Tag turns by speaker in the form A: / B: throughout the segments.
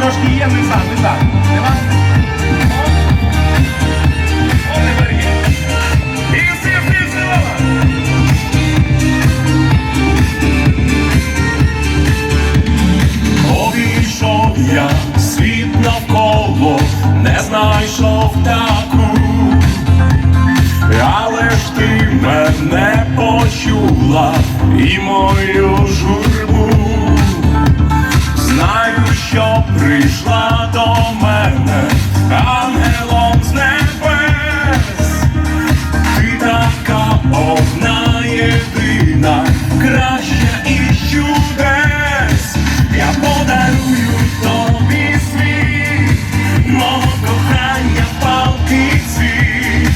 A: трошки є, не за, не за.
B: Прийшла до мене ангелом з небес. Ти така одна єдина, краща із чудес. Я подарую тобі світ, мого кохання палки цвіт.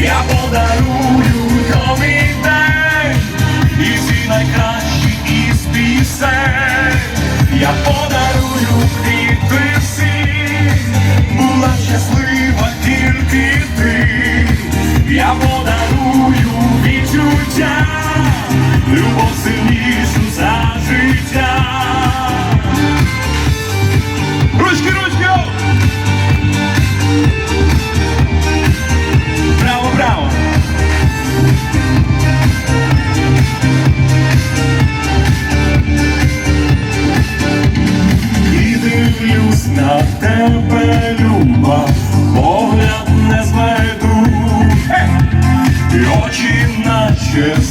B: Я подарую тобі день і всі найкращі із пісень. Я подарую
A: Three. Just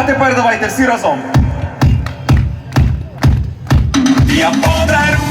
A: А тепер давайте всі разом.
B: Я подарую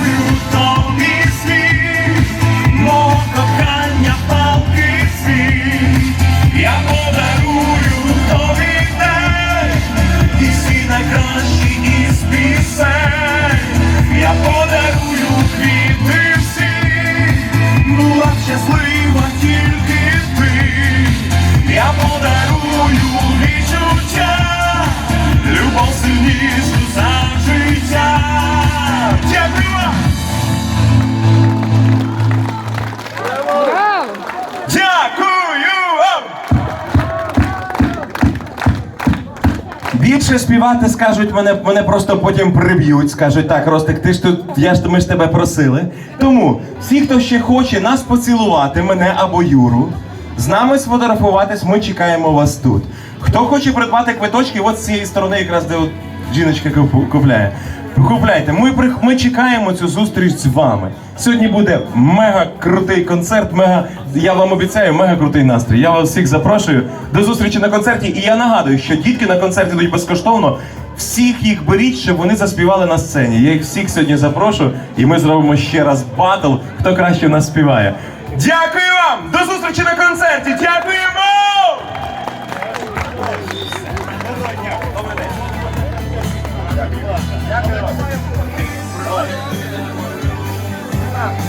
A: Більше співати скажуть, мене, мене просто потім приб'ють. Скажуть, так, Ростик, ти ж тут, я ж ми ж тебе просили. Тому всі, хто ще хоче нас поцілувати, мене або Юру, з нами сфотографуватись, ми чекаємо вас тут. Хто хоче придбати квиточки, от з цієї сторони, якраз де от жіночка купляє. Купляйте, ми, прих- ми чекаємо цю зустріч з вами. Сьогодні буде мега крутий концерт, мега, я вам обіцяю, мега крутий настрій. Я вас всіх запрошую до зустрічі на концерті. І я нагадую, що дітки на концерті йдуть безкоштовно. Всіх їх беріть, щоб вони заспівали на сцені. Я їх всіх сьогодні запрошу, і ми зробимо ще раз батл, хто краще нас співає. Дякую вам! До зустрічі на концерті! Дякуємо!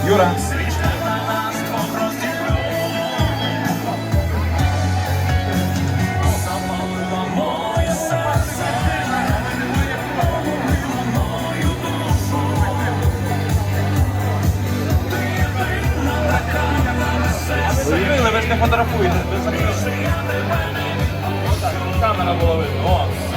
A: Юра. Уявили, ви ж не фотографуєте. Камера була видно.